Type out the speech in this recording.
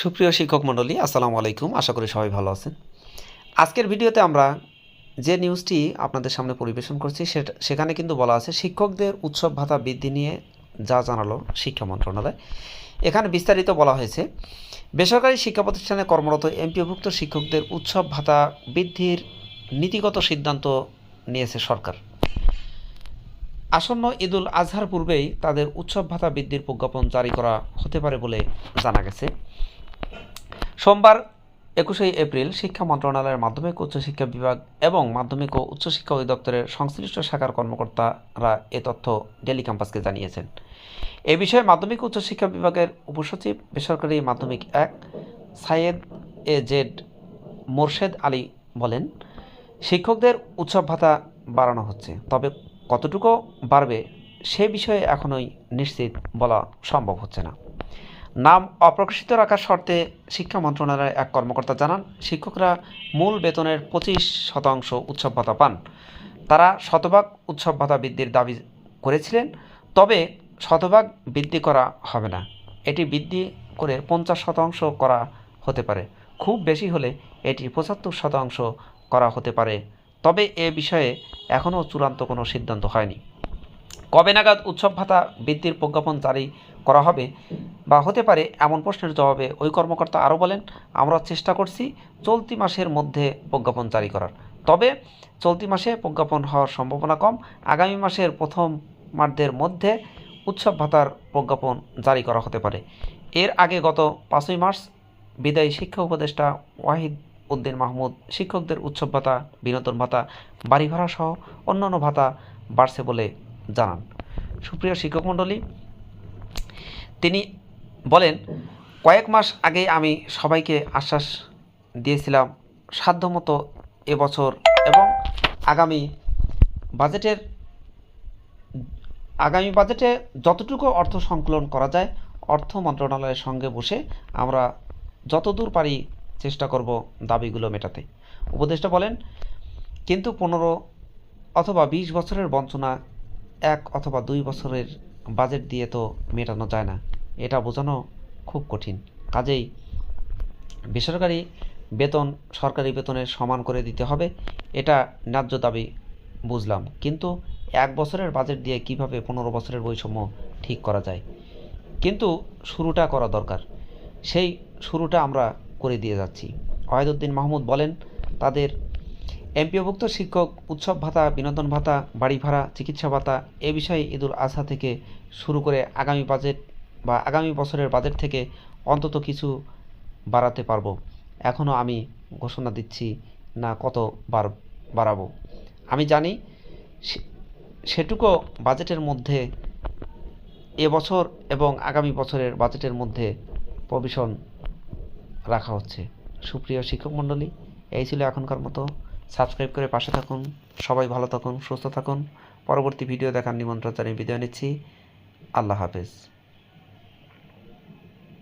সুপ্রিয় শিক্ষক মণ্ডলী, আসসালামু আলাইকুম। আশা করি সবাই ভালো আছেন। আজকের ভিডিওতে আমরা যে নিউজটি আপনাদের সামনে পরিবেশন করছি, সেটা সেখানে কিন্তু বলা আছে, শিক্ষকদের উৎসব ভাতা বৃদ্ধি নিয়ে যা জানালো শিক্ষা মন্ত্রণালয়। এখানে বিস্তারিত বলা হয়েছে, বেসরকারি শিক্ষা প্রতিষ্ঠানে কর্মরত এমপিওভুক্ত শিক্ষকদের উৎসব ভাতা বৃদ্ধির নীতিগত সিদ্ধান্ত নিয়েছে সরকার। আসন্ন ঈদুল আজহার পূর্বেই তাদের উৎসব ভাতা বৃদ্ধির প্রজ্ঞাপন জারি করা হতে পারে বলে জানা গেছে। সোমবার একুশে এপ্রিল শিক্ষা মন্ত্রণালয়ের মাধ্যমিক উচ্চশিক্ষা বিভাগ এবং মাধ্যমিক ও উচ্চশিক্ষা অধিদপ্তরের সংশ্লিষ্ট শাখার কর্মকর্তারা এ তথ্য ডেলি ক্যাম্পাসকে জানিয়েছেন। এ বিষয়ে মাধ্যমিক উচ্চশিক্ষা বিভাগের উপসচিব বেসরকারি মাধ্যমিক এক সাইয়েদ এ জেড মোরশেদ আলী বলেন, শিক্ষকদের উৎসব ভাতা বাড়ানো হচ্ছে, তবে কতটুকু বাড়বে সে বিষয়ে এখনই নিশ্চিত বলা সম্ভব হচ্ছে না। নাম অপ্রকাশিত রাখার শর্তে শিক্ষা মন্ত্রণালয়ের এক কর্মকর্তা জানান, শিক্ষকরা মূল বেতনের পঁচিশ শতাংশ উৎসব ভাতা পান। তারা শতভাগ উৎসব ভাতা বৃদ্ধির দাবি করেছিলেন, তবে শতভাগ বৃদ্ধি করা হবে না। এটি বৃদ্ধি করে পঞ্চাশ শতাংশ করা হতে পারে। খুব বেশি হলে এটি পঁচাত্তর শতাংশ করা হতে পারে। তবে এ বিষয়ে এখনও চূড়ান্ত কোনো সিদ্ধান্ত হয়নি। কবে নাগাদ উৎসব ভাতা বৃদ্ধির প্রজ্ঞাপন জারি করা হবে বা হতে পারে এমন প্রশ্নের জবাবে ওই কর্মকর্তা আরও বলেন, আমরা চেষ্টা করছি চলতি মাসের মধ্যে প্রজ্ঞাপন জারি করার। তবে চলতি মাসে প্রজ্ঞাপন হওয়ার সম্ভাবনা কম। আগামী মাসের প্রথম মার্ধের মধ্যে উৎসব ভাতার প্রজ্ঞাপন জারি করা হতে পারে। এর আগে গত পাঁচই মার্চ বিদায়ী শিক্ষা উপদেষ্টা ওয়াহিদ উদ্দিন মাহমুদ শিক্ষকদের উৎসব ভাতা, বিনোদন ভাতা, বাড়ি ভাড়া সহ অন্যান্য ভাতা বাড়ছে বলে জানান। সুপ্রিয় শিক্ষক মণ্ডলী, তিনি বলেন, কয়েক মাস আগে আমি সবাইকে আশ্বাস দিয়েছিলাম সাধ্যমতো এবছর এবং আগামী বাজেটের, আগামী বাজেটে যতটুকু অর্থ সংকলন করা যায়, অর্থ মন্ত্রণালয়ের সঙ্গে বসে আমরা যতদূর পারি চেষ্টা করব দাবিগুলো মেটাতে। উপদেষ্টা বলেন, কিন্তু পনেরো অথবা বিশ বছরের বঞ্চনা এক অথবা দুই বছরের বাজেট দিয়ে তো মেটানো যায় না। এটা বোঝানো খুব কঠিন। কাজেই বেসরকারি বেতন সরকারি বেতনের সমান করে দিতে হবে, এটা ন্যায্য দাবি বুঝলাম। কিন্তু এক বছরের বাজেট দিয়ে কীভাবে পনেরো বছরের বৈষম্য ঠিক করা যায়? কিন্তু শুরুটা করা দরকার। সেই শুরুটা আমরা করে দিয়ে যাচ্ছি। ওয়াহিদুদ্দিন মাহমুদ বলেন, তাদের এমপিওভুক্ত শিক্ষক, উৎসব ভাতা, বিনোদন ভাতা, বাড়ি ভাড়া, চিকিৎসা ভাতা, এ বিষয়ে ঈদুল আজহা থেকে শুরু করে আগামী বাজেট বা আগামী বছরের বাজেট থেকে অন্তত কিছু বাড়াতে পারব। এখনও আমি ঘোষণা দিচ্ছি না কত বার বাড়াবো। আমি জানি সেটুকু বাজেটের মধ্যে এবছর এবং আগামী বছরের বাজেটের মধ্যে প্রভিশন রাখা হচ্ছে। সুপ্রিয় শিক্ষক মণ্ডলী, এই ছিল এখনকার মতো। সাবস্ক্রাইব করে পাশে থাকুন, সবাই ভালো থাকুন, সুস্থ থাকুন। পরবর্তী ভিডিও দেখার নিমন্ত্রণ জানিয়ে বিদায় নিচ্ছি। আল্লাহ হাফেজ।